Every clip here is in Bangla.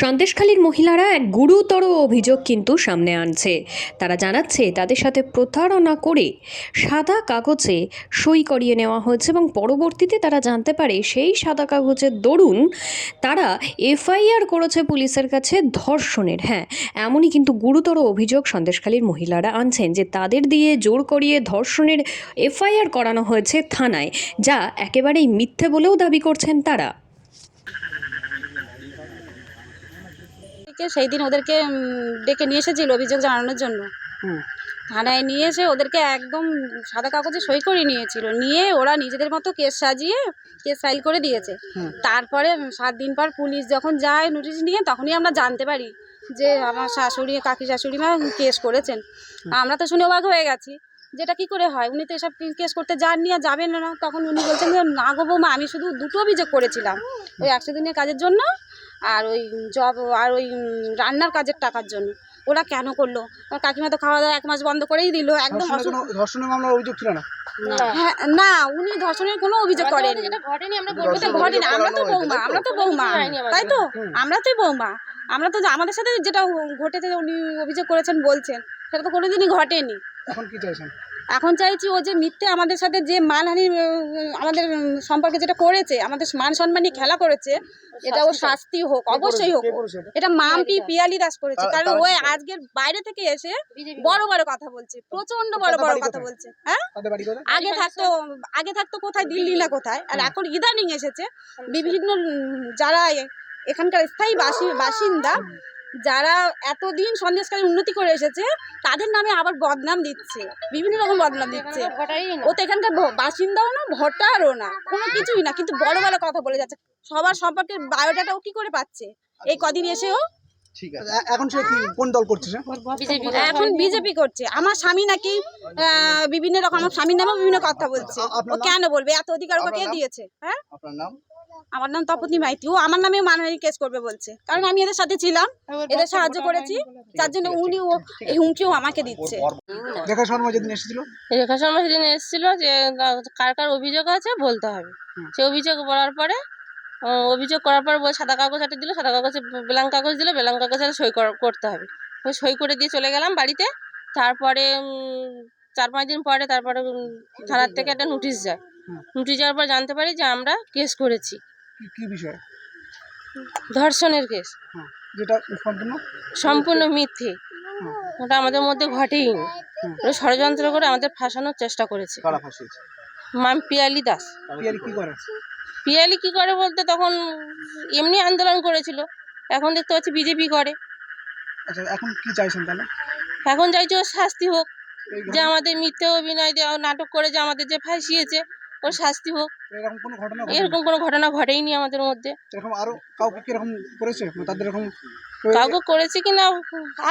সন্দেশখালীর মহিলারা এক গুরুতর অভিযোগ কিন্তু সামনে আনছে। তারা জানাচ্ছে, তাদের সাথে প্রতারণা করে সাদা কাগজে সই করিয়ে নেওয়া হয়েছে এবং পরবর্তীতে তারা জানতে পারে, সেই সাদা কাগজের দরুন তারা এফআইআর করেছে পুলিশের কাছে ধর্ষণের। হ্যাঁ এমনই কিন্তু গুরুতর অভিযোগ সন্দেশখালীর মহিলারা আনছেন যে তাদের দিয়ে জোর করিয়ে ধর্ষণের এফআইআর করানো হয়েছে থানায়, যা একেবারেই মিথ্যে বলেও দাবি করছেন তারা। থেকে সেই দিন ওদেরকে ডেকে নিয়ে এসেছিল অভিযোগ জানানোর জন্য। থানায় নিয়ে এসে ওদেরকে একদম সাদা কাগজে সই করে নিয়েছিল। নিয়ে ওরা নিজেদের মতো কেস সাজিয়ে কেস ফাইল করে দিয়েছে। তারপরে সাত দিন পর পুলিশ যখন যায় নোটিশ নিয়ে তখনই আমরা জানতে পারি যে আমার শাশুড়ি কাকি শাশুড়ি মা কেস করেছেন। আমরা তো শুনে অবাক হয়ে গেছি যেটা কি করে হয়? উনি তো এসব কেস করতে যাননি আর যাবেন না। তখন উনি বলছেন যে না গো বৌমা আমি শুধু দুটো অভিযোগ করেছিলাম। ওই একশো দিনের কাজের জন্য আর ওই জব আর ওই রান্নার কাজের টাকার জন্য। ওরা কেন করল? কাকিমা তো খাওয়া দাওয়া এক মাস বন্ধ করেই দিল একদম ধর্ষণের মামলার অভিযোগ ছিল না? হ্যাঁ, না উনি ধর্ষণের কোনো অভিযোগ করেন ঘটেনি আমরা ওটা ঘটেনি আমরা তো বৌমা আমরা তো? বৌমা তাই তো? আমরা তো বৌমা আমরা তো আমাদের সাথে যেটা ঘটেছে উনি অভিযোগ করেছেন বলছেন সেটা তো কোনোদিনই ঘটেনি। এখন কি চাইছেন? এখন চাইছি ও যে মিথ্যে আমাদের সাথে যে মানহানি আমাদের সম্পর্কে যেটা করেছে আমাদের মান সম্মানী খেলা করেছে এটা ও শাস্তি হোক অবশ্যই হোক। এটা? মাম্পি পিয়ালি দাস করেছে কারণ ও আজকের বাইরে থেকে এসে বড় বড় কথা বলছে প্রচণ্ড বড় বড় কথা বলছে হ্যাঁ? আগে থাকতো আগে থাকতো কোথায়? দিল্লি না কোথায়? আর এখন ইদানিং এসেছে। বিভিন্ন যারা এখানকার স্থায়ী বাসি- বাসিন্দা যারা এতদিন সন্দেশকারী উন্নতি করে এসেছে তাদের নামে আবার বদনাম দিচ্ছে। বিভিন্ন রকম বদনাম দিচ্ছে। ও তো এখানকার বাসিন্দাও না ভোটারও না। কোনো কিছুই না। কিন্তু বড় বড় কথা বলে যাচ্ছে। সবার সম্পর্কে বায়োডাটা ও কি করে পাচ্ছে? এই কদিন এসেও ঠিক আছে। এখন সে কি কোন দল করছে এখন বিজেপি করছে। আমার স্বামী নাকি আহ, বিভিন্ন রকম আমার স্বামীর নামে বিভিন্ন কথা বলছে। ও কেন বলবে? এত অধিকার ওকে? দিয়েছে? হ্যাঁ? আপনার নাম? আমার নাম তপতি মাইতি। ও আমার নামে মানহানি কেস করবে বলছে। কারণ আমি এদের সাথে ছিলাম এদের সাহায্য করেছি। তার জন্য উনি ও এই হুমকিও আমাকে দিচ্ছে। রেখা শর্মা যেদিন এসেছিল? রেখা শর্মা সেদিন এসেছিল যে কার কার অভিযোগ আছে বলতে হবে। সে অভিযোগ বলার পরে অভিযোগ করার পর সাদা কাগজ একটা দিল সাদা কাগজে বেলাং কাগজ দিল বেলাং কাগজে সই কর- করতে হবে। আমি সই করে দিয়ে চলে গেলাম বাড়িতে। তারপরে চার পাঁচ দিন পরে তারপরে থানার থেকে একটা নোটিশ যায়। নোটিশ যাওয়ার পর জানতে পারি যে আমরা কেস করেছি। কি বিষয়? ধর্ষণের কেস। হ্যাঁ যেটা সম্পূর্ণ সম্পূর্ণ মিথ্যে। ওটা আমাদের মধ্যে ঘটেইনি। হুম। ওরা ষড়যন্ত্র করে আমাদের ফাঁসানোর চেষ্টা করেছে। কারা মাম পিয়ালি দাস। পিয়ারি কি করে? পিয়ালি কি করে বলতে তখন এমনি আন্দোলন করেছিল। এখন দেখতে পাচ্ছি বিজেপি করে। আচ্ছা এখন কি চাইছেন তাহলে? এখন চাইছি ওর শাস্তি হোক। যে আমাদের মিথ্যে অভিনয় দিয়ে নাটক করে যে আমাদের যে ফাঁসিয়েছে। ওর শাস্তি হোক। এরকম কোনো ঘটনা ঘটেনি? এরকম কোনো ঘটনা ঘটেইনি আমাদের মধ্যে। এরকম আরও কাউকে কীরকম করেছে? মানে তাদের এরকম কাউকে করেছে কি না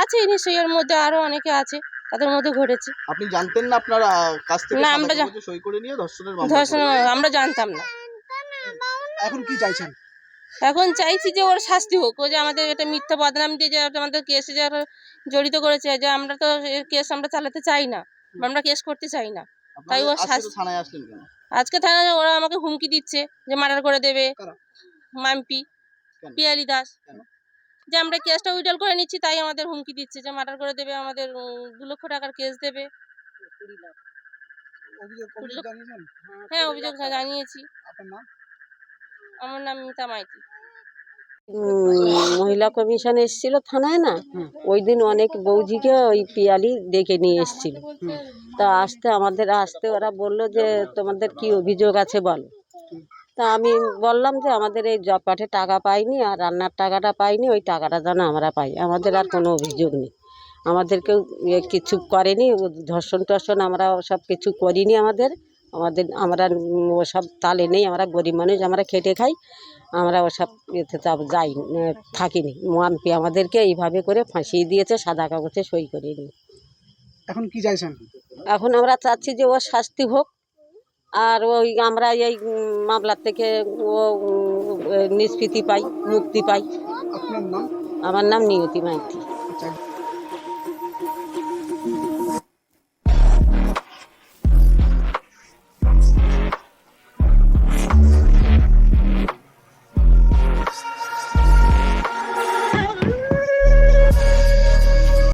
আছে নিশ্চয়ই এর মধ্যে আরও অনেকে আছে তাদের মধ্যে ঘটেছে। আপনি জানতেন না আপনার কাছ থেকে না, আমরা সই করে নিয়ে ধর্ষণের ধর্ষণ আমরা জানতাম না। এখন কি চাইছেন? এখন চাইছি যে ওর শাস্তি হোক। ও যে আমাদের এটা মিথ্যা বদনাম দিয়ে যে আমাদের কেসে যারা জড়িত করেছে যে আমরা তো কেস আমরা চালাতে চাই না আমরা কেস করতে চাই না। তাই ও থানায় আসলেন কেন? আজকে থানায় ওরা আমাকে হুমকি দিচ্ছে যে মার্ডার করে দেবে। মাম্পি। পিয়ালি দাস। যে আমরা কেসটা উইডল করে নিচ্ছি তাই আমাদের হুমকি দিচ্ছে যে মার্ডার করে দেবে আমাদের দু লক্ষ টাকার কেস দেবে। হ্যাঁ অভিযোগ জানিয়েছি। আমার নাম মিতা মাইতি। মহিলা কমিশন এসেছিল থানায় না? ওই দিন অনেক বৌজিকে ওই পিয়ালি ডেকে নিয়ে এসেছিল। তা আসতে আমাদের আসতে ওরা বলল যে তোমাদের কি অভিযোগ আছে বলো? তা আমি বললাম যে আমাদের এই জব কার্ডে টাকা পাইনি আর রান্নার টাকাটা পাইনি ওই টাকাটা যেন আমরা পাই। আমাদের আর কোনো অভিযোগ নেই। আমাদেরকেও কিছু করেনি ধর্ষণ টর্ষণ আমরা সব কিছু করিনি আমাদের। আমাদের আমরা ওসব তালে নেই আমরা গরিব মানুষ আমরা খেটে খাই আমরা ওসব এতে তো যাই থাকিনি। মানপি আমাদেরকে এইভাবে করে ফাঁসিয়ে দিয়েছে সাদা কাগজে সই করে নিয়ে এখন কি চাইছেন? এখন আমরা চাচ্ছি যে ও শাস্তি হোক আর ওই আমরা এই মামলার থেকে ও নিষ্কৃতি পাই মুক্তি পাই। আমার নাম নিয়তি মাইতি। আচ্ছা।